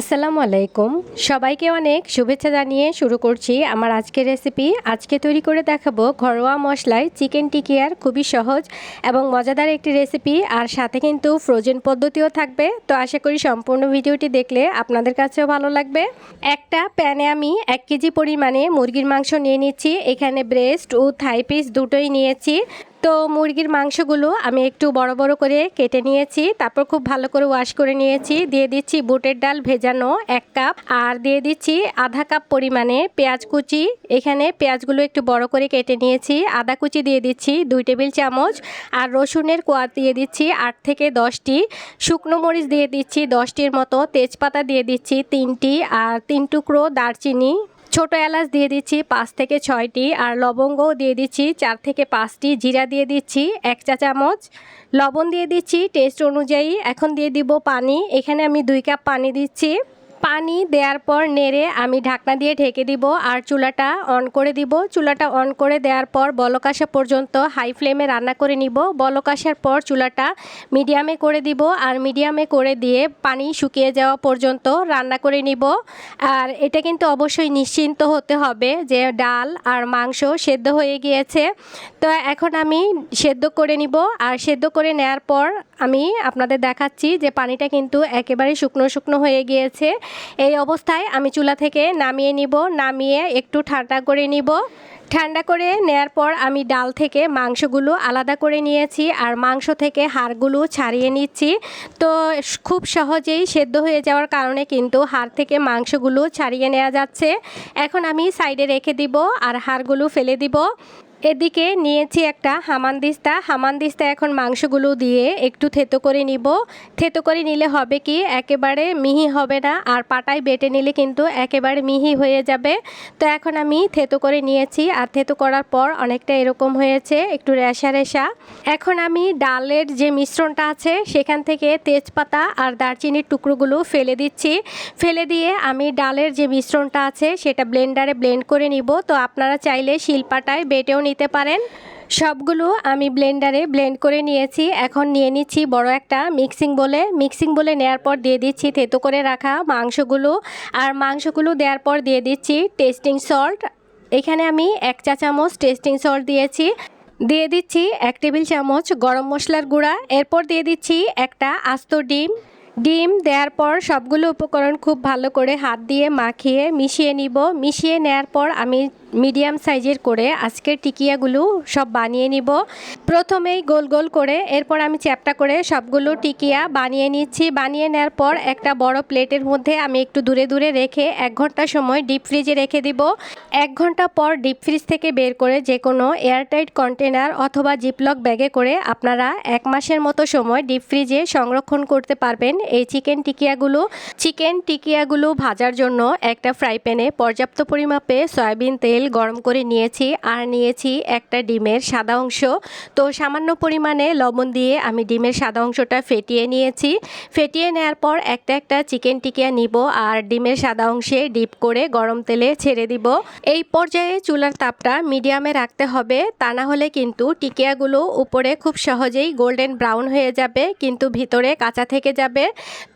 আসসালামু আলাইকুম। সবাইকে অনেক শুভেচ্ছা জানিয়ে শুরু করছি আমার আজকের রেসিপি আজকে তৈরি করে দেখাবো ঘরোয়া মশলায় চিকেন টিকিয়ার খুবই সহজ এবং মজাদার একটি রেসিপি আর সাথে কিন্তু ফ্রোজেন পদ্ধতিও থাকবে। তো আশা করি সম্পূর্ণ ভিডিওটি দেখলে আপনাদের কাছেও ভালো লাগবে। একটা প্যানে আমি এক কেজি পরিমাণে মুরগির মাংস নিয়ে নিচ্ছি। এখানে ব্রেস্ট ও থাই পিস দুটোই নিয়েছি। তো মুরগির মাংসগুলো আমি একটু বড় বড় করে কেটে নিয়েছি, তারপর খুব ভালো করে ওয়াশ করে নিয়েছি। দিয়ে দিচ্ছি বুটের ডাল ভেজানো এক কাপ আর দিয়ে দিচ্ছি আধা কাপ পরিমাণে পেঁয়াজ কুচি। এখানে পেঁয়াজগুলো একটু বড় করে কেটে নিয়েছি, আদা কুচি দিয়ে দিচ্ছি দুই টেবিল চামচ আর রসুনের কোয়া দিয়ে দিচ্ছি আট থেকে দশটি। শুকনো মরিচ দিয়ে দিচ্ছি দশটির মতো, তেজপাতা দিয়ে দিচ্ছি তিনটি আর তিন টুকরো দারচিনি ছোট এলাচ দিয়ে দিচ্ছি পাঁচ থেকে ছয়টি, আর লবঙ্গও দিয়ে দিচ্ছি চার থেকে পাঁচটি, জিরা দিয়ে দিচ্ছি এক চা চামচ, লবণ দিয়ে দিচ্ছি টেস্ট অনুযায়ী। এখন দিয়ে দিব পানি, এখানে আমি দুই কাপ পানি দিচ্ছি। পানি দেওয়ার পর নেড়ে আমি ঢাকনা দিয়ে ঢেকে দিব আর চুলাটা অন করে দিব। চুলাটা অন করে দেওয়ার পর বলক আসা পর্যন্ত হাই ফ্লেমে রান্না করে নিব। বলক আসার পর চুলাটা মিডিয়ামে করে দিব আর মিডিয়ামে করে দিয়ে পানি শুকিয়ে যাওয়া পর্যন্ত রান্না করে নিব। আর এটা কিন্তু অবশ্যই নিশ্চিন্ত হতে হবে যে ডাল আর মাংস সেদ্ধ হয়ে গিয়েছে। তো এখন আমি সেদ্ধ করে নিব আর সেদ্ধ করে নেওয়ার পর আমি আপনাদের দেখাচ্ছি যে পানিটা কিন্তু একেবারে শুকনো শুকনো হয়ে গিয়েছে। এই অবস্থায় আমি চুলা থেকে নামিয়ে নিব, নামিয়ে একটু ঠান্ডা করে নিব। ঠান্ডা করে নেয়ার পর আমি ডাল থেকে মাংসগুলো আলাদা করে নিয়েছি আর মাংস থেকে হাড়গুলো ছাড়িয়ে নিচ্ছি। তো খুব সহজেই সেদ্ধ হয়ে যাওয়ার কারণে কিন্তু হাড় থেকে মাংসগুলো ছাড়িয়ে নেওয়া যাচ্ছে। এখন আমি সাইডে রেখে দিব আর হাড়গুলো ফেলে দিব। এদিকে নিয়েছি একটা হামানদিস্তা হামানদিস্তা এখন মাংসগুলো দিয়ে একটু থেতো করে নিব। থেতো করে নিলে হবে কি, একেবারে মিহি হবে না। আর পাটায় বেটে নিলে কিন্তু একেবারে মিহি হয়ে যাবে। তো এখন আমি থেতো করে নিয়েছি। আর থেতো করার পর অনেকটা এরকম হয়েছে, একটু রেশা রেশা। এখন আমি ডালের যে মিশ্রণটা আছে, সেখান থেকে তেজপাতা আর দারচিনির টুকরোগুলো ফেলে দিচ্ছি। ফেলে দিয়ে আমি ডালের যে মিশ্রণটা আছে, সেটা ব্লেন্ডারে ব্লেন্ড করে নিব। তো আপনারা চাইলে শিলপাটায় বেটেও নিতে পারেন। সবগুলো আমি ব্লেন্ডারে ব্লেন্ড করে নিয়েছি। এখন নিয়ে নিচ্ছি বড় একটা মিক্সিং বলে। মিক্সিং বলে নেওয়ার পর দিয়ে দিচ্ছি থেতো করে রাখা মাংসগুলো। আর মাংসগুলো দেওয়ার পর দিয়ে দিচ্ছি টেস্টিং সল্ট। এখানে আমি এক চা চামচ টেস্টিং সল্ট দিয়েছি। দিয়ে দিচ্ছি এক টেবিল চামচ গরম মশলার গুঁড়া। এরপর দিয়ে দিচ্ছি একটা আস্ত ডিম। ডিম দেওয়ার পর সবগুলো উপকরণ খুব ভালো করে হাত দিয়ে মাখিয়ে মিশিয়ে নিব। মিশিয়ে নেওয়ার পর আমি মিডিয়াম সাইজের করে আজকের টিকিয়াগুলো সব বানিয়ে নিব। প্রথমেই গোল গোল করে এরপর আমি চ্যাপটা করে সবগুলো টিকিয়া বানিয়ে নিচ্ছি। বানিয়ে নেওয়ার পর একটা বড় প্লেটের মধ্যে আমি একটু দূরে দূরে রেখে এক ঘণ্টা সময় ডিপ ফ্রিজে রেখে দিব। এক ঘণ্টা পর ডিপ ফ্রিজ থেকে বের করে যে কোনো এয়ারটাইট কন্টেনার অথবা জিপলক ব্যাগে করে আপনারা এক মাসের মতো সময় ডিপ ফ্রিজে সংরক্ষণ করতে পারবেন। এই চিকেন টিকিয়াগুলো। চিকেন টিকিয়াগুলো ভাজার জন্য একটা ফ্রাই প্যানে পর্যাপ্ত পরিমাপে সয়াবিন তেল গরম করে নিয়েছি আর নিয়েছি একটা ডিমের সাদা অংশ। তো সামান্য পরিমাণে লবণ দিয়ে আমি ডিমের সাদা অংশটা ফেটিয়ে নিয়েছি। ফেটিয়ে নেওয়ার পর একটা একটা চিকেন টিকিয়া নিব আর ডিমের সাদা অংশে ডিপ করে গরম তেলে ছেড়ে দিব। এই পর্যায়ে চুলার তাপটা মিডিয়ামে রাখতে হবে, তা না হলে কিন্তু টিকিয়াগুলো উপরে খুব সহজেই গোল্ডেন ব্রাউন হয়ে যাবে, কিন্তু ভিতরে কাঁচা থেকে যাবে।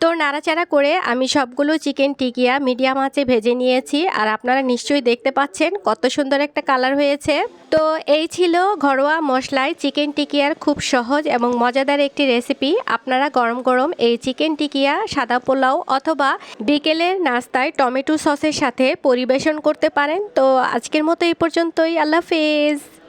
তো নাড়াচাড়া করে আমি সবগুলো চিকেন টিকিয়া মিডিয়াম আঁচে ভেজে নিয়েছি আর আপনারা নিশ্চয়ই দেখতে পাচ্ছেন কত সুন্দর একটা কালার হয়েছে। তো এই ছিল ঘরোয়া মশলায় চিকেন টিকিয়ার খুব সহজ এবং মজাদার একটি রেসিপি। আপনারা গরম গরম এই চিকেন টিকিয়া, সাদা পোলাও অথবা বিকেলের নাস্তায় টমেটো সসের সাথে পরিবেশন করতে পারেন। তো আজকের মতো এই পর্যন্তই। আল্লাহ হাফেজ।